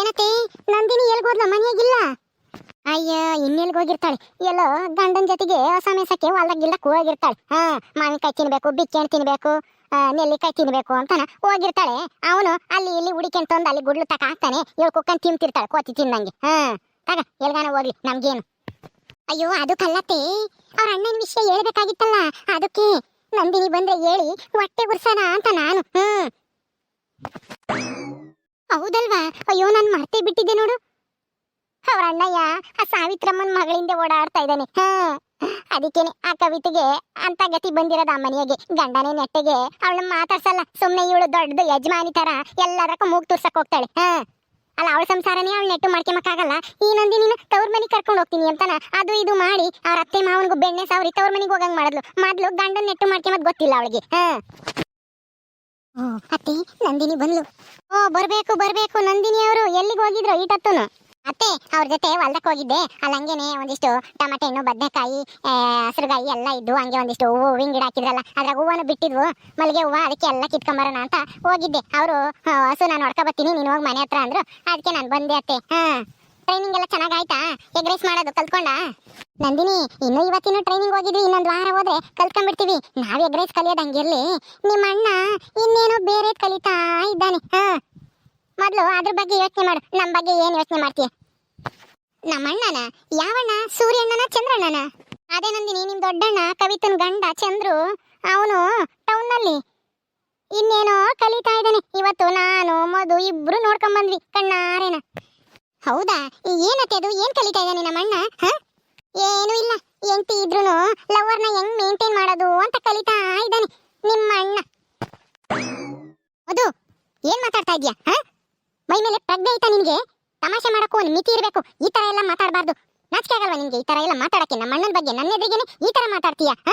ಏನತ್ತೆ? ನಂದಿನಿ ಎಲ್ಗೋದ್ಲ ಮನೆಯಾಗಿಲ್ಲ? ಅಯ್ಯ, ಇನ್ನೆಲ್ಗ್ ಹೋಗಿರ್ತಾಳೆ? ಎಲ್ಲೋ ಗಂಡನ ಜೊತೆಗೆ ಹೊಸ ಮೇಸಕ್ಕೆ ಹೊಲ್ದಾಗ ಗಿಲ್ದಕ್ ಹೋಗಿರ್ತಾಳೆ. ಹಾ, ಮಾವಿನಕಾಯಿ ತಿನ್ಬೇಕು ಬಿಚ್ಚೆಣ್ಣು ತಿನ್ಬೇಕು ನೆಲ್ಲಿಕಾಯಿ ತಿನ್ಬೇಕು ಅಂತಾನ ಹೋಗಿರ್ತಾಳೆ. ಅವನು ಅಲ್ಲಿ ಇಲ್ಲಿ ಹುಡುಕಿ ತಂದು ಅಲ್ಲಿ ಗುಡ್ಲು ತಕ ಹಾಕ್ತಾನೆ. ಇವಳು ಕುಕ್ಕನ್ ತಿಂತಿರ್ತಾಳೆ ಕೋತಿ ತಿನ್ನಂಗೆ ಹಾ, ತಗ, ಎಲ್ಗಾನ ಹೋಗ್ಲಿ ನಮ್ಗೇನು. ಅಯ್ಯೋ, ಅದು ಕಲ್ಲತ್ತೆ. ಅವ್ರ ಅಣ್ಣನ ವಿಷಯ ಹೇಳ್ಬೇಕಾಗಿತ್ತಲ್ಲ. ಅದಕ್ಕೆ ನಂದಿನಿ ಬಂದ್ರೆ ಹೇಳಿ ಹೊಟ್ಟೆ ಗುರ್ಸನ ಅಂತ ನಾನು. ಹ್ಮ್. ಹೌದಲ್ವಾ? ಅಯ್ಯೋ, ನಾನು ಮರ್ತೇ ಬಿಟ್ಟಿದ್ದೆ ನೋಡು. ಅವ್ರ ಅಣ್ಣಯ್ಯ ಆ ಸಾವಿತ್ರಮ್ಮನ ಮಗಳಿಂದ ಓಡಾಡ್ತಾ ಇದ್ದಾನೆ. ಹಾ ಅದಕ್ಕೇನೆ ಆ ಕವಿತೆಗೆ ಅಂತ ಗತಿ ಬಂದಿರೋದು ಆ ಮನೆಯಾಗೆ. ಗಂಡನೇ ನೆಟ್ಟಗೆ ಅವಳನ್ನ ಮಾತಾಡ್ಸಲ್ಲ. ಸುಮ್ಮನೆ ಇವಳು ದೊಡ್ಡದು ಯಜಮಾನಿ ತರ ಎಲ್ಲದಕ್ಕೂ ಮೂಗ್ ತುರ್ಸಕ್ ಹೋಗ್ತಾಳೆ. ಹಾ ಅಲ್ಲ, ಅವಳ ಸಂಸಾರನೇ ಅವಳು ನೆಟ್ಟು ಮಾಡ್ಕೊಂಬಕ್ಕಾಗಲ್ಲ ಈ ನಂದಿನಿನ ತವ್ರ ಮನೆಗೆ ಕರ್ಕೊಂಡು ಹೋಗ್ತೀನಿ ಅಂತಾನ? ಅದು ಇದು ಮಾಡಿ ಅವ್ರ ಅತ್ತೆ ಮಾವನಿಗೂ ಬೆಣ್ಣೆ ಸಾವ್ರಿ ತವ್ರ ಮನೆಗೆ ಹೋಗಂಗ್ ಮಾಡಿದ್ಲು. ಮೊದಲು ಗಂಡನ ನೆಟ್ಟು ಮಾಡ್ಕೊಂಬದ್ ಗೊತ್ತಿಲ್ಲ ಅವಳಿಗೆ. ಹಾ ಅತ್ತೆ, ನಂದಿನಿ ಬಂದ್ಲು. ಓ, ಬರ್ಬೇಕು ಬರ್ಬೇಕು. ನಂದಿನಿ ಅವರು ಎಲ್ಲಿಗೆ ಹೋಗಿದ್ರು ಈಟತ್ತುನು ಅತ್ತೆ, ಅವ್ರ ಜೊತೆ ಹೊಲ್ದಕ್ಕೆ ಹೋಗಿದ್ದೆ. ಅಲ್ಲಿ ಹಂಗೇನೆ ಒಂದಿಷ್ಟು ಟಮಾಟೆ ಹಣ್ಣು, ಬದನೆಕಾಯಿ ಹಸಿರುಗಾಯಿ ಎಲ್ಲ ಇದ್ದು ಹಂಗೆ ಒಂದಿಷ್ಟು ಹೂವು, ಹೂವಿನ ಗಿಡ ಹಾಕಿದ್ರಲ್ಲ, ಅದ್ರಾಗ ಹೂವನ್ನು ಬಿಟ್ಟಿದ್ವು. ಮಲ್ಲಿಗೆ ಹೂವು, ಅದಕ್ಕೆ ಎಲ್ಲ ಕಿತ್ಕೊಂಬರೋಣ ಅಂತ ಹೋಗಿದ್ದೆ. ಅವರು ಹಸು ನಾನು ಹೊಡ್ಕೊ ಬರ್ತೀನಿ, ನೀನು ಹೋಗಿ ಮನೆ ಹತ್ರ ಅಂದ್ರು. ಅದಕ್ಕೆ ನಾನು ಬಂದೆ ಅತ್ತೆ. ಹಾ ಟ್ರೈನಿಂಗ್ ಎಲ್ಲ ಚೆನ್ನಾಗಾಯ್ತಾ? ಎಗ್ ರೈಸ್ ಮಾಡೋದು ಕಲ್ತ್ಕೊಂಡ? ನಂದಿನಿ, ಇನ್ನು ಇವತ್ತಿನ ಟ್ರೈನಿಂಗ್ ಹೋಗಿದ್ವಿ, ಇನ್ನೊಂದು ವಾರ ಹೋದ್ರೆ ಕಲ್ತ್ಕೊಂಡ್ಬಿಡ್ತೀವಿ. ನಾವ್ ಎಗ್ ರೈಸ್ ಕಲಿಯೋದು ಹಂಗಿರ್ಲಿ. ನಿಮ್ಮ ಅಣ್ಣ ಇನ್ನೇನೋ ಬೇರೆ ಕಲಿತಾ ಇದ್ದಾನೆ. ಹಾ. ಮೊದ್ಲು ಅದ್ರ ಬಗ್ಗೆ ಯೋಚನೆ ಮಾಡು. ನಮ್ಮ ಬಗ್ಗೆ ಏನ್ ಯೋಚನೆ ಮಾಡ್ತೀಯ? ನಮ್ಮ ಅಣ್ಣನ? ಯಾವಣ್ಣ? ಸೂರ್ಯಣ್ಣನ, ಚಂದ್ರಣ್ಣನ? ಅದೇ ನಂದಿನಿ, ನಿಮ್ ದೊಡ್ಡಣ್ಣ, ಕವಿತನ್ ಗಂಡ, ಚಂದ್ರು, ಅವನು ಟೌನ್ನಲ್ಲಿ ಇನ್ನೇನೋ ಕಲಿತಾ ಇದ್ದಾನೆ. ಇವತ್ತು ನಾನು, ಮಧು ಇಬ್ರು ನೋಡ್ಕೊಂಡ್ ಬಂದ್ವಿ ಕಣ್ಣಾರೇನ. ಹೌದಾ? ಏನತ್ತೆ ಅದು? ಏನ್ ಕಲಿತಾ ಇದ್ದಾನೆ ನಮ್ಮ ಅಣ್ಣ ಏನು ಇಲ್ಲ. ಎಂಟಿ ಇದ್ರೂನು ಲವರ್ನ ಹೆಂಗ್ ಮೇಂಟೈನ್ ಮಾಡೋದು ಅಂತ ಕಲಿತಾ ಇದ್ದಾನೆ ನಿಮ್ಮ ಅಣ್ಣ ಅದು, ಏನ್ ಮಾತಾಡ್ತಾ ಇದ್ಯಾ? ಹ? ಮೈ ಮೇಲೆ ಪ್ರಜ್ಞೆ ಐತಾ ನಿನ್ಗೆ? ತಮಾಷೆ ಮಾಡಕ್ಕೂ ಒಂದು ಮಿತಿ ಇರಬೇಕು. ಈ ತರ ಎಲ್ಲ ಮಾತಾಡಬಾರ್ದು. ನಾಚಿಕೆ ಆಗಲ್ವಾ ನಿನ್ಗೆ ಈ ತರ ಎಲ್ಲ ಮಾತಾಡಕ್ಕೆ? ನಮ್ಮ ಅಣ್ಣನ ಬಗ್ಗೆ ನನ್ನ ಎದುರಿಗೆ ಈ ತರ ಮಾತಾಡ್ತೀಯಾ? ಹ?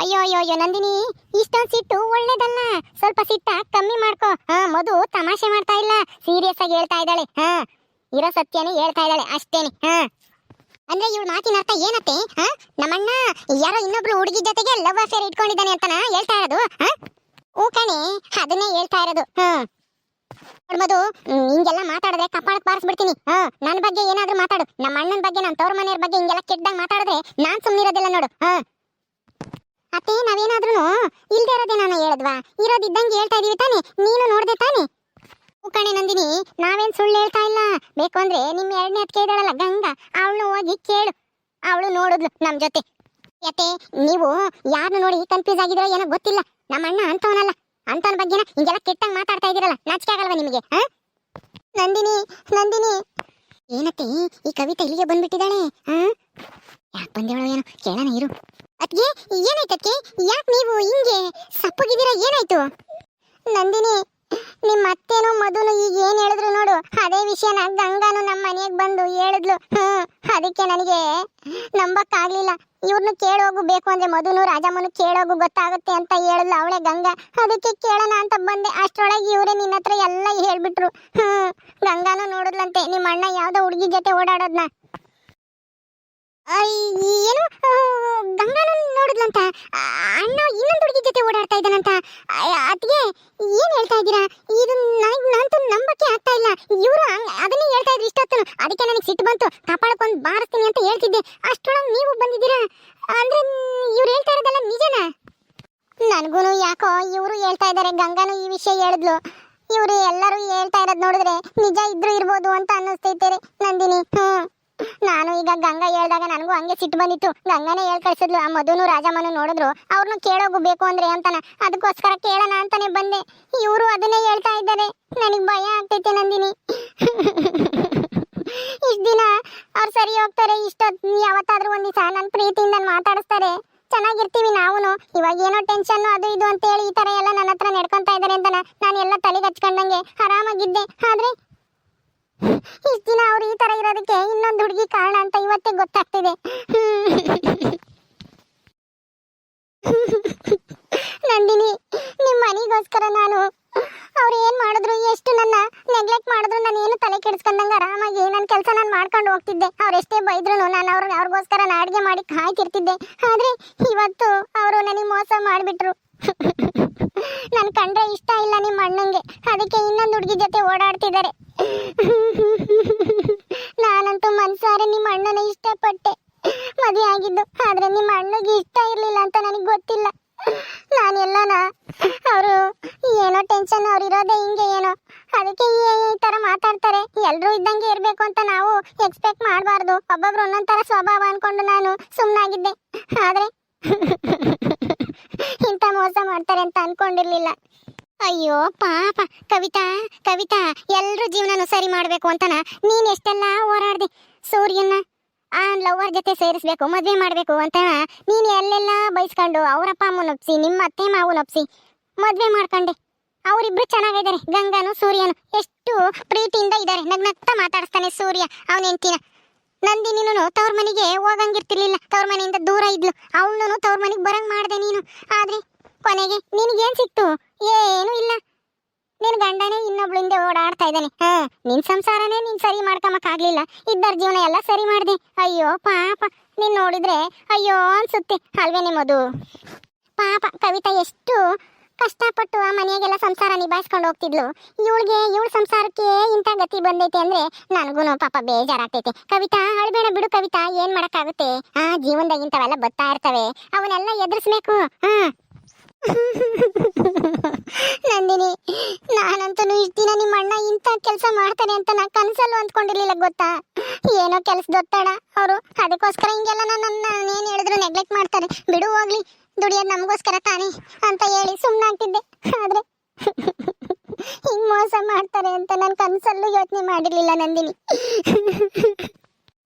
ಅಯ್ಯೋ ಅಯ್ಯೋ ಅಯ್ಯೋ ನಂದಿನಿ, ಇಷ್ಟೊಂದು ಸಿಟ್ಟು ಒಳ್ಳೇದಲ್ಲ. ಸ್ವಲ್ಪ ಸಿಟ್ಟ ಕಮ್ಮಿ ಮಾಡ್ಕೋ. ಹಾ, ಮಧು ತಮಾಷೆ ಮಾಡ್ತಾ ಇಲ್ಲ. ಸೀರಿಯಸ್ ಆಗಿ ಹೇಳ್ತಾ ಇದ್ದಾಳೆ. ಹಾ. ಇರೋ ಸತ್ಯನೇ ಹೇಳ್ತಾ ಇದ್ದಾಳೆ ಅಷ್ಟೇನೆ ಹಾ. ಅಂದ್ರೆ ಇವಳು ಮಾತಿನ ಅರ್ಥ ಏನತ್ತೆ ಹಾ? ನಮ್ಮಣ್ಣ ಯಾರೋ ಇನ್ನೊಬ್ಳು ಹುಡುಗಿ ಜೊತೆಗೆ ಲವ್ ಅಫೇರ್ ಇಟ್ಕೊಂಡಿದ್ದಾನೆ ಅಂತನ ಹೇಳ್ತಾ ಇರೋದು ಹಾ? ಓ ಕಣೆ ಅದನ್ನೇ ಹೇಳ್ತಾ ಇರೋದು ಹಾ. ಹ್ಮ್, ಹಿಂಗೆಲ್ಲ ಮಾತಾಡಿದ್ರೆ ಕಪಾಳಕ್ಕೆ ಬಾರಿಸ್ಬಿಡ್ತೀನಿ ಹಾ. ನನ್ನ ಬಗ್ಗೆ ಏನಾದ್ರೂ ಮಾತಾಡು ನಮ್ಮ ಅಣ್ಣನ ಬಗ್ಗೆ ನಮ್ಮ ತವ್ರ ಮನೆಯವ್ರ ಬಗ್ಗೆ ಹಿಂಗೆಲ್ಲ ಕೆಟ್ಟದಾಗ ಮಾತಾಡಿದ್ರೆ ನಾನ್ ಸುಮ್ನಿರೋದಿಲ್ಲ ನೋಡು ಹಾ. ಅತ್ತೆ ನಾವೇನಾದ್ರೂ ಇಲ್ದೇ ಇರೋದೇ ನಾನು ಹೇಳದ್ವಾ? ಇರೋದಿದ್ದಂಗೆ ಹೇಳ್ತಾ ಇದೀವಿ ತಾನೆ ನೀನು ನೋಡ್ದೆ ತಾನೆ? ಕಣೆ ನಂದಿನಿ, ನಾವೇನ್ ಸುಳ್ಳು ಹೇಳ್ತಾ ಇಲ್ಲ? ಬೇಕು ಅಂದ್ರೆ ನಿಮ್ ಎರಡನೇ ಅತ್ತಿಗೆ ಇದ್ದಾಳಲ್ಲ ಗಂಗಾ ಅವಳು ಹೋಗಿ ಕೇಳು. ಅವಳು ನೋಡಿದ್ಲು ನಮ್ ಜೊತೆ. ಯತೆ ನೀವು ಯಾರನ್ನ ನೋಡಿ ಕನ್ಫ್ಯೂಸ್ ಆಗಿದ್ರೆ ಏನೋ ಗೊತ್ತಿಲ್ಲ. ನಮ್ಮ ಅಣ್ಣ ಅಂತವನಲ್ಲ. ಅಂತವನ ಬಗ್ಗೆನ ಹಿಂಗೆಲ್ಲ ಕೆಟ್ಟಂಗ್ ಮಾತಾಡ್ತಾ ಇದೀರಲ್ಲ ನಾಚಿಕೆ ಆಗಲ್ವಾ ನಿಮಗೆ ನಂದಿನಿ ನಂದಿನಿ. ಏನತ್ತೆ ಈ ಕವಿತೆ ಇಲ್ಲಿಗೆ ಬಂದ್ಬಿಟ್ಟಿದ್ದಾಳೆ, ಹಾ? ಯಾಕೆ ಬಂದೇವಳು ಏನೋ? ಕೇಳೋಣ ಇರು. ಅದ್ಗೆ ಏನಾಯ್ತು ಯಾಕೆ ನೀವು ಹಿಂಗೆ ಸಪ್ಪಗಿದ್ದೀರಾ? ಏನಾಯ್ತು? ನಂದಿನಿ ನಿಮ್ಮ ಅತ್ತೇನೋ ಮಧುನು ಈಗ ಏನ್ ಹೇಳಿದ್ರು ನೋಡು? ಅದೇ ವಿಷಯನ ಗಂಗಾನು ನಮ್ಮ ಮನೆಗೆ ಬಂದು ಹೇಳಿದ್ಲು. ಹ್ಮ್, ಅದಕ್ಕೆ ನನಗೆ ನಂಬಕ್ಕಾಗ್ಲಿಲ್ಲ. ಇವ್ರನ್ನ ಕೇಳೋಗು ಬೇಕು ಅಂದ್ರೆ ಮಧುನು ರಾಜಮ್ಮನು ಕೇಳೋಗು ಗೊತ್ತಾಗುತ್ತೆ ಅಂತ ಹೇಳಿದ್ಲು ಅವಳೆ ಗಂಗಾ. ಅದಕ್ಕೆ ಕೇಳೋಣ ಅಂತ ಬಂದೆ. ಅಷ್ಟರೊಳಗೆ ಇವರೇ ನಿನ್ನ ಹತ್ರ ಎಲ್ಲ ಹೇಳ್ಬಿಟ್ರು. ಹ್ಮ್, ಗಂಗಾನು ನೋಡಿದ್ಲಂತೆ. ನಿಮ್ಮ ಅಣ್ಣ ಯಾವ್ದೋ ಹುಡುಗಿ ಜೊತೆ ಓಡಾಡೋದ್ನ? ಏನು ಗಂಗಾನ ನೋಡಿದ್ಲಂತ? ಅಣ್ಣ ಇನ್ನೊಂದು ಹುಡುಗಿ ಜೊತೆ ಓಡಾಡ್ತಾ ಇದ್ದಾನಂತ. ಅದಕ್ಕೆ ಏನ್ ಹೇಳ್ತಾ ಇದ್ದೀರಾ? ಇದು ನನಗೆ ನಂತೂ ನಂಬಕ್ಕೆ ಆಗ್ತಾ ಇಲ್ಲ. ಇವರು ಅದನ್ನೇ ಹೇಳ್ತಾ ಇದ್ರು ಇಷ್ಟೊತ್ತು ಅದಕ್ಕೆ ನನಗೆ ಸಿಟ್ಟು ಬಂತು. ಕಾಪಾಡ್ಕೊಂಡು ಬಾರಿಸ್ತೀನಿ ಅಂತ ಹೇಳ್ತಿದ್ದೆ. ಅಷ್ಟೊಳಗೆ ನೀವು ಬಂದಿದ್ದೀರಾ? ಅಂದ್ರೆ ಇವ್ರು ಹೇಳ್ತಾ ಇರೋದೆಲ್ಲ ನಿಜನಾ? ನನಗೂ ಯಾಕೋ ಇವರು ಹೇಳ್ತಾ ಇದ್ದಾರೆ. ಗಂಗಾನು ಈ ವಿಷಯ ಹೇಳಿದ್ಲು. ಇವರು ಎಲ್ಲರೂ ಹೇಳ್ತಾ ಇರೋದು ನೋಡಿದ್ರೆ ನಿಜ ಇದ್ರು ಇರ್ಬೋದು ಅಂತ ಅನ್ನಿಸ್ತೈತೆ ನಂದಿನಿ. ಹ್ಮ್. ನಾನು ಈಗ ಗಂಗಾ ಹೇಳ್ದಾಗ ನನಗೂ ಹಂಗೆ ಸಿಟ್ಟು ಬಂದಿತ್ತು. ಗಂಗಾನೇ ಹೇಳ್ ಕಳ್ಸಿದ್ಲು. ಆ ಮಧುನು ರಾಜಮ್ಮನು ನೋಡಿದ್ರು. ಅವ್ರನ್ನ ಕೇಳೋಗು ಬೇಕು ಅಂದ್ರೆ ಅಂತಾನೆ. ಅದಕ್ಕೋಸ್ಕರ ಕೇಳೋಣ ಅಂತಾನೆ ಬಂದೆ. ಇವರು ಅದನ್ನೇ ಹೇಳ್ತಾ ಇದ್ದಾರೆ. ನನಗೆ ಭಯ ಆಗ್ತೈತೆ ನಂದಿನಿ. ಇಷ್ಟ ದಿನ ಅವ್ರು ಸರಿ ಹೋಗ್ತಾರೆ. ಇಷ್ಟೊತ್ತು ಯಾವತ್ತಾದ್ರೂ ಒಂದು ದಿವಸ ನನ್ನ ಪ್ರೀತಿಯಿಂದ ಮಾತಾಡಿಸ್ತಾರೆ. ಚೆನ್ನಾಗಿರ್ತೀವಿ ನಾವು ಇವಾಗ ಏನೋ ಟೆನ್ಷನ್ ಅದು ಇದು ಅಂತ ಹೇಳಿ ಈ ತರ ಎಲ್ಲ ನನ್ನ ಹತ್ರ ನಡ್ಕೊತಾ ಇದ್ದಾರೆ ಅಂತ ನಾನು ಎಲ್ಲ ತಲೆಗೆ ಹಚ್ಕೊಂಡಂಗೆ ಆರಾಮಾಗಿದ್ದೆ. ಆದ್ರೆ ಇಷ್ಟ ದಿನ ಅವ್ರು ಈ ತರ ಇರೋದಕ್ಕೆ ಇನ್ನೊಂದು ಹುಡುಗಿ ಕಾರಣ ಅಂತ ಇವತ್ತೇ ಗೊತ್ತಾಗ್ತಿದೆ. ನಂದಿನಿ ನಿಮ್ಮ ಮನೆಗೋಸ್ಕರ ನಾನು ಅವ್ರು ಏನ್ ಮಾಡಿದ್ರು, ಎಷ್ಟು ನನ್ನ ನೆಗ್ಲೆಕ್ಟ್ ಮಾಡಿದ್ರು, ನಾನು ಏನು ತಲೆ ಕೆಡಿಸ್ಕೊಂಡಂಗ ಆರಾಮಾಗಿ ನನ್ನ ಕೆಲಸ ನಾನು ಮಾಡ್ಕೊಂಡು ಹೋಗ್ತಿದ್ದೆ. ಅವ್ರು ಎಷ್ಟೇ ಬೈದ್ರು ನಾನು ಅವ್ರ ಅವ್ರಿಗೋಸ್ಕರ ನಾ ಅಡುಗೆ ಮಾಡಿ ಕಾಯ್ತಿರ್ತಿದ್ದೆ. ಆದ್ರೆ ಇವತ್ತು ಅವರು ನನಗೆ ಮೋಸ ಮಾಡಿಬಿಟ್ರು. ನನ್ ಕಂಡ್ರೆ ಇಷ್ಟ ಇಲ್ಲ ನಿಮ್ಮ ಅಣ್ಣಂಗೆ. ಅದಕ್ಕೆ ಇನ್ನೊಂದು ಹುಡುಗಿ ಜೊತೆ ಓಡಾಡ್ತಿದ್ದಾರೆ. ನಾನಂತೂ ಮನ್ಸಾರೆ ನಿಮ್ಮ ಅಣ್ಣನ ಇಷ್ಟಪಟ್ಟೆ. ಮದುವೆ ಆಗಿದ್ದು. ಆದ್ರೆ ನಿಮ್ಮ ಅಣ್ಣಗೆ ಇಷ್ಟ ಇರ್ಲಿಲ್ಲ ಅಂತ ನನಗೆ ಗೊತ್ತಿಲ್ಲ. ನಾನೆಲ್ಲನ ಅವರು ಏನೋ ಟೆನ್ಷನ್ ಅವ್ರು ಇರೋದೇ ಹಿಂಗೆ ಏನೋ. ಅದಕ್ಕೆ ಈ ತರ ಮಾತಾಡ್ತಾರೆ. ಎಲ್ಲರೂ ಇದ್ದಂಗೆ ಇರ್ಬೇಕು ಅಂತ ನಾವು ಎಕ್ಸ್ಪೆಕ್ಟ್ ಮಾಡಬಾರ್ದು. ಒಬ್ಬೊಬ್ರು ಒಂದೊಂದ್ ತರ ಸ್ವಭಾವ ಅನ್ಕೊಂಡು ನಾನು ಸುಮ್ಮನಾಗಿದ್ದೆ ಆದ್ರೆ ಇಂಥ ಮೋಸ ಮಾಡ್ತಾರೆ ಅಂತ ಅನ್ಕೊಂಡಿರ್ಲಿಲ್ಲ. ಅಯ್ಯೋ, ಪಾಪ. ಕವಿತಾ ಕವಿತಾ ಎಲ್ಲರೂ ಜೀವನನು ಸರಿ ಮಾಡಬೇಕು ಅಂತನ ನೀನ್ ಎಷ್ಟೆಲ್ಲ ಹೋರಾಡ್ದೆ? ಸೂರ್ಯನ ಆ ಲವರ್ ಜೊತೆ ಸೇರಿಸ್ಬೇಕು, ಮದ್ವೆ ಮಾಡ್ಬೇಕು ಅಂತ ನೀನ್ ಎಲ್ಲೆಲ್ಲ ಬೈಸ್ಕೊಂಡು ಅವರಪ್ಪ ಅಮ್ಮನ ಒಪ್ಸಿ, ನಿಮ್ಮ ಅತ್ತೆ ಮಾವನ ಒಪ್ಸಿ ಮದ್ವೆ ಮಾಡ್ಕೊಂಡೆ. ಅವರಿಬ್ರು ಚೆನ್ನಾಗಿದ್ದಾರೆ, ಗಂಗಾನು ಸೂರ್ಯನು. ಎಷ್ಟು ಪ್ರೀತಿಯಿಂದ ಇದ್ದಾರೆ. ನಗ್ನಗ್ತಾ ಮಾತಾಡಿಸ್ತಾನೆ ಸೂರ್ಯ, ಅವನ ಹೆಂಡ್ತಿನ. ನಂದಿನಿನು ತವ್ರ ಮನೆಗೆ ಹೋಗಂಗಿರ್ತಿರ್ಲಿಲ್ಲ. ತವ್ರ ಮನೆಯಿಂದ ದೂರ ಇದ್ಲು. ಅವಳನ್ನು ತವ್ರ ಮನೆಗೆ ಬರಂಗ್ ಮಾಡ್ದೆ ನೀನು. ಆದ್ರೆ ಕೊನೆಗೆ ನಿನಗೇನ್ ಸಿಕ್ತು? ಏನು ಇಲ್ಲ. ನಿನ್ನ ಗಂಡನೇ ಇನ್ನೊಬ್ಳಿಂದ ಓಡಾಡ್ತಾ ಇದ್ದಾನೆ. ಹಾ, ನಿನ್ ಸಂಸಾರನೇ ನೀನ್ ಸರಿ ಮಾಡ್ಕೊಂಬಕ್ ಆಗ್ಲಿಲ್ಲ. ಇದ್ದರ ಜೀವನ ಎಲ್ಲ ಸರಿ ಮಾಡ್ದೆ. ಅಯ್ಯೋ, ಪಾಪ. ನೀನ್ ನೋಡಿದ್ರೆ ಅಯ್ಯೋ ಅನ್ಸುತ್ತೆ. ಅಲ್ವೇನೆ ಮಧು? ಪಾಪ, ಕವಿತಾ ಎಷ್ಟು ಕಷ್ಟಪಟ್ಟು ಆ ಮನೆಯಾಗೆಲ್ಲ ಸಂಸಾರ ನಿಭಾಯಿಸ್ಕೊಂಡು ಹೋಗ್ತಿದ್ಲು. ಇವಳಿಗೆ, ಇವಳ ಸಂಸಾರಕ್ಕೆ ಇಂಥ ಗತಿ ಬಂದೈತೆ ಅಂದ್ರೆ ನನಗೂ ಪಾಪ ಬೇಜಾರಾಗ್ತೈತೆ. ಕವಿತಾ, ಅಳ್ಬೇಡ ಬಿಡು ಕವಿತಾ, ಏನ್ ಮಾಡಕ್ಕಾಗುತ್ತೆ? ಆ, ಜೀವನದಾಗ ಇಂಥವೆಲ್ಲ ಬರ್ತಾ ಇರ್ತವೆ. ಅವನ್ನೆಲ್ಲ ಎದುರಿಸ್ಬೇಕು. ಹಾ ನಂದಿನಿ ನಾನಂತೂ ಇಷ್ಟ ದಿನ ನಿಮ್ಮ ಅಣ್ಣ ಇಂಥ ಕೆಲಸ ಮಾಡ್ತಾನೆ ಅಂತ ನಾ ಕನಸಲ್ಲೂ ಅಂದ್ಕೊಂಡಿರ್ಲಿಲ್ಲ ಗೊತ್ತಾ? ಏನೋ ಕೆಲಸದೊತ್ತಡ ಅವರು. ಅದಕ್ಕೋಸ್ಕರ ಹಿಂಗೆಲ್ಲ ನನ್ನ ಏನು ಹೇಳಿದ್ರು ನೆಗ್ಲೆಕ್ಟ್ ಮಾಡ್ತಾರೆ. ಬಿಡು ಹೋಗ್ಲಿ, ದುಡಿಯೋದು ನಮಗೋಸ್ಕರ ತಾನೆ ಅಂತ ಹೇಳಿ ಸುಮ್ಮನಾಗ್ತಿದ್ದೆ ಆದರೆ ಹಿಂಗೆ ಮೋಸ ಮಾಡ್ತಾರೆ ಅಂತ ನಾನು ಕನಸಲ್ಲೂ ಯೋಚನೆ ಮಾಡಿರಲಿಲ್ಲ ನಂದಿನಿ.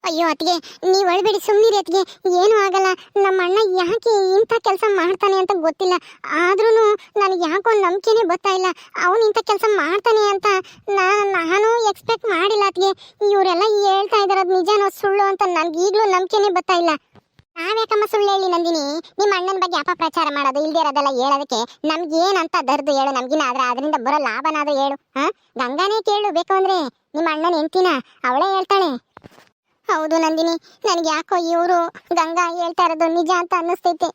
ಅಯ್ಯೋ, ಅತ್ತಿಗೆ, ನೀವು ಅಳ್ಬೇಡಿ ಸುಮ್ಮನಿರಿ ಅತ್ತಿಗೆ. ಏನೂ ಆಗಲ್ಲ. ನಮ್ಮ ಅಣ್ಣ ಯಾಕೆ ಇಂಥ ಕೆಲಸ ಮಾಡ್ತಾನೆ ಅಂತ ಗೊತ್ತಿಲ್ಲ. ಆದ್ರೂ ನನಗೆ ಯಾಕೋ ನಂಬಿಕೆನೇ ಬರ್ತಾ ಇಲ್ಲ. ಅವನು ಇಂಥ ಕೆಲಸ ಮಾಡ್ತಾನೆ ಅಂತ ನಾನು ಎಕ್ಸ್ಪೆಕ್ಟ್ ಮಾಡಿಲ್ಲ ಅತ್ತಿಗೆ. ಇವರೆಲ್ಲ ಹೇಳ್ತಾ ಇದಾರೆ, ಅದು ನಿಜನೋ ಸುಳ್ಳು ಅಂತ ನನಗೆ ಈಗಲೂ ನಂಬಿಕೆನೇ ಬರ್ತಾ ಇಲ್ಲ. ನಾವ್ಯಾಕಮ್ಮ ಸುಳ್ಳು ಹೇಳಿ ನಂದಿನಿ? ನಿಮ್ಮ ಅಣ್ಣನ ಬಗ್ಗೆ ಅಪಪ್ರಚಾರ ಮಾಡೋದು ಇಲ್ಲದೆ ಇರೋದೆಲ್ಲ ಹೇಳೋದಕ್ಕೆ ನಮ್ಗೇನಂತ ದರ್ದು ಹೇಳು ನಮ್ಗಿನ ಆದ್ರೆ ಅದರಿಂದ ಬರೋ ಲಾಭನಾದ್ರೂ ಹೇಳು. ಹಾ? ಗಂಗಾನೇ ಕೇಳು, ಬೇಕು ಅಂದ್ರೆ. ನಿಮ್ಮ ಅಣ್ಣನ ಹೆಂಡ್ತಿನ? ಅವಳೇ ಹೇಳ್ತಾಳೆ. ಹೌದು ನಂದಿನಿ, ನನಗೆ ಯಾಕೋ ಇವರು ಗಂಗಾ ಹೇಳ್ತಾ ಇರೋದು ನಿಜ ಅಂತ ಅನ್ನಿಸ್ತೈತೆ.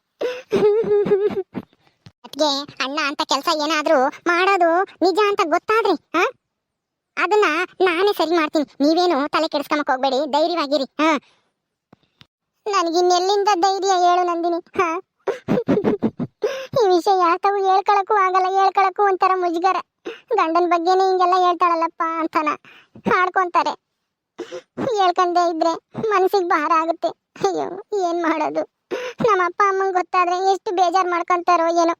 ಅದ್ಗೆ ಅಣ್ಣ ಅಂತ ಕೆಲಸ ಏನಾದರೂ ಮಾಡೋದು ನಿಜ ಅಂತ ಗೊತ್ತಾದ್ರಿ, ಹಾ? ಅದನ್ನ ನಾನೇ ಸರಿ ಮಾಡ್ತೀನಿ. ನೀವೇನು ತಲೆ ಕೆಡಿಸ್ಕೊಂಬಕ್ ಹೋಗ್ಬೇಡಿ, ಧೈರ್ಯವಾಗಿರಿ, ಹಾ? ನನಗಿನ್ನೆಲ್ಲಿಂದ ಧೈರ್ಯ ಹೇಳು ನಂದಿನಿ, ಹಾ? ಈ ವಿಷಯ ಯಾತವು ಹೇಳ್ಕೊಳಕ್ಕೂ ಆಗಲ್ಲ, ಹೇಳ್ಕೊಳಕ್ಕೂ ಒಂಥರ ಮುಜುಗರ. ಗಂಡನ ಬಗ್ಗೆನೇ ಹಿಂಗೆಲ್ಲ ಹೇಳ್ತಾಳಲ್ಲಪ್ಪ ಅಂತನ. ಆಡ್ಕೊಂತಾರೆ ಹೇಳ್ಕೊಂಡೇ ಇದ್ರೆ ಮನಸ್ಸಿಗೆ ಭಾರ ಆಗುತ್ತೆ. ಅಯ್ಯೋ, ಏನ್ ಮಾಡೋದು? ನಮ್ಮ ಅಪ್ಪ ಅಮ್ಮಂಗೆ ಗೊತ್ತಾದ್ರೆ ಎಷ್ಟು ಬೇಜಾರು ಮಾಡ್ಕೊಂತಾರೋ ಏನೋ.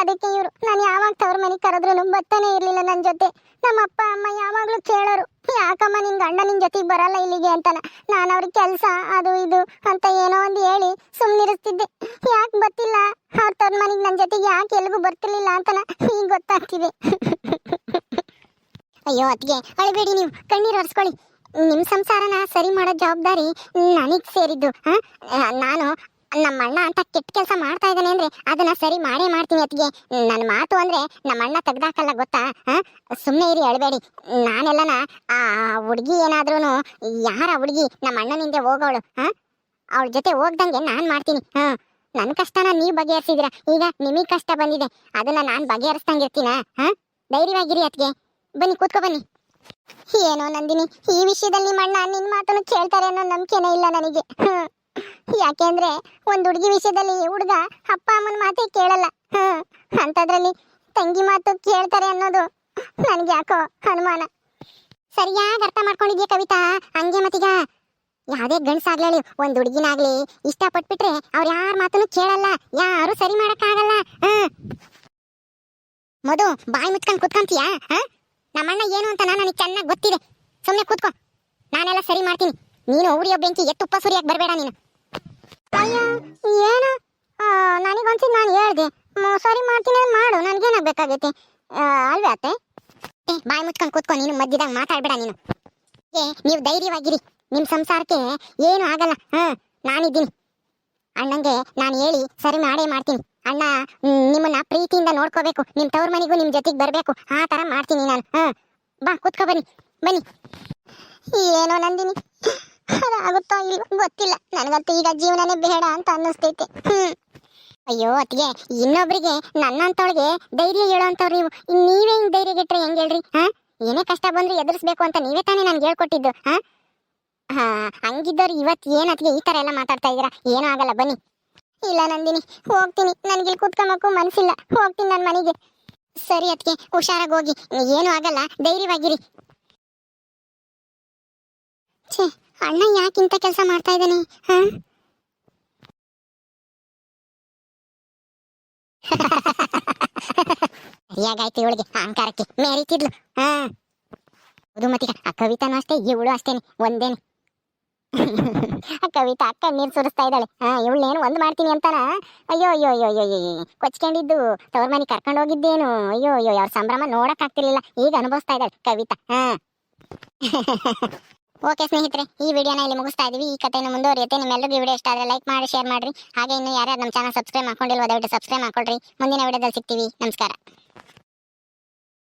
ಅದಕ್ಕೆ ಇವರು, ನಾನು ಯಾವಾಗ ತವ್ರ ಮನೆ ಕರೆದ್ರು ಬರ್ತಾನೆ ಇರ್ಲಿಲ್ಲ ನನ್ನ ಜೊತೆ. ನಮ್ಮ ಅಪ್ಪ ಅಮ್ಮ ಯಾವಾಗಲೂ ಕೇಳೋರು, ಯಾಕಮ್ಮ, ನಿನ್ ಗಂಡ ನಿನ್ ಜೊತೆಗೆ ಬರಲ್ಲ ಇಲ್ಲಿಗೆ ಅಂತಾನ. ನಾನು ಅವ್ರ ಕೆಲಸ, ಅದು ಇದು ಅಂತ ಏನೋ ಒಂದು ಹೇಳಿ ಸುಮ್ಮನಿರಿಸ್ತಿದ್ದೆ ಯಾಕೆ ಬರ್ತಿಲ್ಲ ಅವ್ರ ತವ್ರ ಮನೆಗೆ ನನ್ನ ಜೊತೆಗೆ ಯಾಕೆ ಎಲ್ಗೂ ಬರ್ತಿರ್ಲಿಲ್ಲ ಅಂತನ? ಈಗ ಗೊತ್ತಾಗ್ತಿದೆ. ಅಯ್ಯೋ, ಅತ್ತಿಗೆ, ಅಳಬೇಡಿ ನೀವು. ಕಣ್ಣೀರು ಒರೆಸ್ಕೊಳ್ಳಿ. ನಿಮ್ಮ ಸಂಸಾರನ ಸರಿ ಮಾಡೋ ಜವಾಬ್ದಾರಿ ನನಗೆ ಸೇರಿದ್ದು ನಾನು ನಮ್ಮ ಅಣ್ಣ ಅಂತ ಕೆಟ್ಟ ಕೆಲಸ ಮಾಡ್ತಾ ಇದ್ದಾನೆ ಅಂದ್ರೆ ಅದನ್ನ ಸರಿ ಮಾಡೇ ಮಾಡ್ತೀನಿ ಅತ್ತಿಗೆ. ನನ್ನ ಮಾತು ಅಂದ್ರೆ ನಮ್ಮ ಅಣ್ಣ ತೆಗ್ದಾಕಲ್ಲ ಗೊತ್ತಾ? ಸುಮ್ಮನೆ ಇರಿ, ಅಳಬೇಡಿ. ನಾನೆಲ್ಲನ ಆ ಹುಡುಗಿ ಏನಾದ್ರೂ ಯಾರ ಹುಡುಗಿ ನಮ್ಮ ಅಣ್ಣನಿಂದ ಹೋಗೋಳು ಅವಳ ಜೊತೆ ಹೋಗ್ದಂಗೆ ನಾನು ಮಾಡ್ತೀನಿ, ಹಾ? ನನ್ನ ಕಷ್ಟನ ನೀವು ಬಗೆಹರಿಸಿದಿರ. ಈಗ ನಿಮಗೆ ಕಷ್ಟ ಬಂದಿದೆ. ಅದನ್ನ ನಾನು ಬಗೆಹರಿಸ್ದಂಗಿರ್ತೀನ ಹಾ? ಧೈರ್ಯವಾಗಿರಿ ಅತ್ತಿಗೆ. ಬನ್ನಿ, ಕೂತ್ಕೊ, ಬನ್ನಿ. ಏನೋ ನಂದಿನಿ, ಈ ವಿಷಯದಲ್ಲಿ ಮಣ್ಣ ನಿನ್ ಮಾತನ್ನು ಕೇಳ್ತಾರೆ ಅನ್ನೋ ನಂಬಿಕೆನೇ ಇಲ್ಲ ನನಗೆ. ಯಾಕೆಂದ್ರೆ ಒಂದ್ ಹುಡುಗಿ ವಿಷಯದಲ್ಲಿ ಹುಡುಗ ಅಪ್ಪ ಅಮ್ಮನ ಮಾತೇ ಕೇಳಲ್ಲ. ಹ್ಮ್. ಅಂತದ್ರಲ್ಲಿ ತಂಗಿ ಮಾತು ಕೇಳ್ತಾರೆ ಅನ್ನೋದು ನನ್ಗೆ ಯಾಕೋ ಅನುಮಾನ. ಸರಿಯಾಗಿ ಅರ್ಥ ಮಾಡ್ಕೊಂಡಿದ್ಯಾ ಕವಿತಾ? ಹಂಗೆ ಮತ್ತೀಗ? ಯಾವ್ದೇ ಗಂಡ್ಸಾಗ್ಲಿ ಒಂದ್ ಹುಡುಗಿನಾಗ್ಲಿ ಇಷ್ಟಪಟ್ಬಿಟ್ರೆ ಅವ್ರ ಯಾರ ಮಾತನ್ನು ಕೇಳಲ್ಲ. ಯಾರು ಸರಿ ಮಾಡಕ್ಕಾಗಲ್ಲ. ಹ್ಮ್. ಮಧು, ಬಾಯಿ ಮುಚ್ಕೊಂಡ್ ಕುತ್ಕೊಂತೀಯಾ? ಹಾ ನಮ್ಮಣ್ಣ ಏನು ಅಂತ ನನಗೆ ಚೆನ್ನಾಗಿ ಗೊತ್ತಿದೆ. ಸುಮ್ಮನೆ ಕೂತ್ಕೋ. ನಾನೆಲ್ಲ ಸರಿ ಮಾಡ್ತೀನಿ. ನೀನು ಊರಿಯೋ ಬೆಂಕಿ ಎತ್ತುಪ್ಪ ಸುರಿಯಾಗಿ ಬರಬೇಡ ನೀನು. ಅಯ್ಯ, ಏನು? ನನಗೊಂದ್ಸತಿ ನಾನು ಹೇಳ್ದೆ. ಸರಿ ಮಾಡ್ತೀನಿ ಮಾಡು ಮಾಡು. ನನಗೇನಾಗಬೇಕಾಗೈತೆ? ಅಲ್ವೇ ಅತ್ತೆ? ಬಾಯಿ ಮುಚ್ಕೊಂಡು ಕೂತ್ಕೊ. ನೀನು ಮಧ್ಯದಾಗ ಮಾತಾಡ್ಬೇಡ ನೀನು. ಏ, ನೀವು ಧೈರ್ಯವಾಗಿರಿ. ನಿಮ್ಮ ಸಂಸಾರಕ್ಕೆ ಏನು ಆಗಲ್ಲ. ಹಾಂ, ನಾನಿದ್ದೀನಿ. ಅಣ್ಣಂಗೆ ನಾನು ಹೇಳಿ ಸರಿ ಮಾಡೇ ಮಾಡ್ತೀನಿ. ಅಣ್ಣ ನಿಮ್ಮನ್ನ ಪ್ರೀತಿಯಿಂದ ನೋಡ್ಕೋಬೇಕು. ನಿಮ್ ತವ್ರ ಮನೆಗೂ ನಿಮ್ ಜೊತೆಗೆ ಬರ್ಬೇಕು. ಆ ತರ ಮಾಡ್ತೀನಿ ನಾನು. ಹಾ ಬಾ, ಕುತ್ಕೋ, ಬನ್ನಿ. ಬನ್ನಿ. ಏನೋ ನಂದಿನಿ. ಆಗುತ್ತೋ ಇಲ್ಲ ಗೊತ್ತಿಲ್ಲ. ನನಗಂತೂ ಈಗ ಜೀವನನೇ ಬೇಡ ಅಂತ ಅನ್ನಿಸ್ತೈತೆ. ಹ್ಮ್. ಅಯ್ಯೋ, ಅತ್ತಿಗೆ, ಇನ್ನೊಬ್ರಿಗೆ ನನ್ನಂತವಳಿಗೆ ಧೈರ್ಯ ಹೇಳೋಂಥವ್ರು ನೀವು. ನೀವೇ ಹಿಂಗ್ ಧೈರ್ಯ ಗಿಟ್ರೆ ಹೆಂಗ್ ಹೇಳ್ರಿ? ಹಾ? ಏನೇ ಕಷ್ಟ ಬಂದ್ರೆ ಎದುರಿಸ್ಬೇಕು ಅಂತ ನೀವೇ ತಾನೇ ನನ್ಗೆ ಹೇಳ್ಕೊಟ್ಟಿದ್ದು. ಹಾ? ಹಾ, ಹಂಗಿದ್ದವ್ರು ಇವತ್ತು ಏನತ್ಗೆ ಈ ತರ ಎಲ್ಲ ಮಾತಾಡ್ತಾ ಇದ್ದೀರಾ? ಏನೂ ಆಗಲ್ಲ, ಬನ್ನಿ. ಇಲ್ಲ ನಂದಿನಿ, ಹೋಗ್ತೀನಿ. ನನಗೆ ಕೂತ್ಕೊಂಬಕ್ಕೂ ಮನಸ್ಸಿಲ್ಲ ಹೋಗ್ತೀನಿ ನನ್ನ ಮನೆಗೆ. ಸರಿ ಅದಕ್ಕೆ ಹುಷಾರಾಗಿ ಹೋಗಿ. ಏನು ಆಗಲ್ಲ, ಧೈರ್ಯವಾಗಿರಿ. ಛೇ, ಅಣ್ಣ ಯಾಕೆ ಇಂಥ ಕೆಲಸ ಮಾಡ್ತಾ ಇದ್ದಾನೆ, ಹಾ? ಸರಿಯಾಗಾಯ್ತು ಇವಳಿಗೆ ಅಹಂಕಾರಕ್ಕೆ. ಮೇರಿತಿದ್ಲು, ಹಾ. ಮತ್ತೀಗ ಆ ಕವಿತಾನು ಅಷ್ಟೇ, ಇವಳು ಅಷ್ಟೇನೆ, ಒಂದೇನೆ. ಕವಿತಾ ಅಕ್ಕ ನೀರು ಸುರಿಸ್ತಾ ಇದ್ದಾಳೆ. ಹಾ ಇವಳೇನು ಒಂದ್ ಮಾಡ್ತೀನಿ ಅಂತಾನ? ಅಯ್ಯೋ ಅಯ್ಯೋ ಅಯ್ಯೋ ಅಯ್ಯೋ ಕೊಚ್ಕೊಂಡಿದ್ದು. ತವ್ರ ಮನೆ ಕರ್ಕೊಂಡು ಹೋಗಿದ್ದೇನು? ಅಯ್ಯೋ ಅಯ್ಯೋ ಅವ್ರ ಸಂಭ್ರಮ ನೋಡಕ್ ಆಗ್ತಿರ್ಲಿಲ್ಲ. ಈಗ ಅನುಭವಿಸ್ತಾ ಇದ್ದಾಳೆ ಕವಿತಾ. ಹಾ ಓಕೆ ಸ್ನೇಹಿತರೆ, ಈ ವಿಡಿಯೋನ ಇಲ್ಲಿ ಮುಗಿಸ್ತಾ ಇದೀವಿ. ಈ ಕಥೆಯನ್ನು ಮುಂದುವರಿಯುತ್ತೆ. ನಿಮ್ಮೆಲ್ಲರಿಗೂ ವಿಡಿಯೋ ಇಷ್ಟ ಆದರೆ ಲೈಕ್ ಮಾಡಿ, ಶೇರ್ ಮಾಡ್ರಿ. ಹಾಗೆ ಇನ್ನು ಯಾರ್ಯಾರು ನಮ್ಮ ಚಾನಲ್ ಸಬ್ಸ್ಕ್ರೈಬ್ ಮಾಡ್ಕೊಂಡಿಲ್ವೋ, ದಯವಿಟ್ಟು ಸಬ್ಸ್ಕ್ರೈಬ್ ಮಾಡ್ಕೊಳ್ರಿ. ಮುಂದಿನ ವಿಡಿಯೋದಲ್ಲಿ ಸಿಗ್ತೀವಿ. ನಮಸ್ಕಾರ.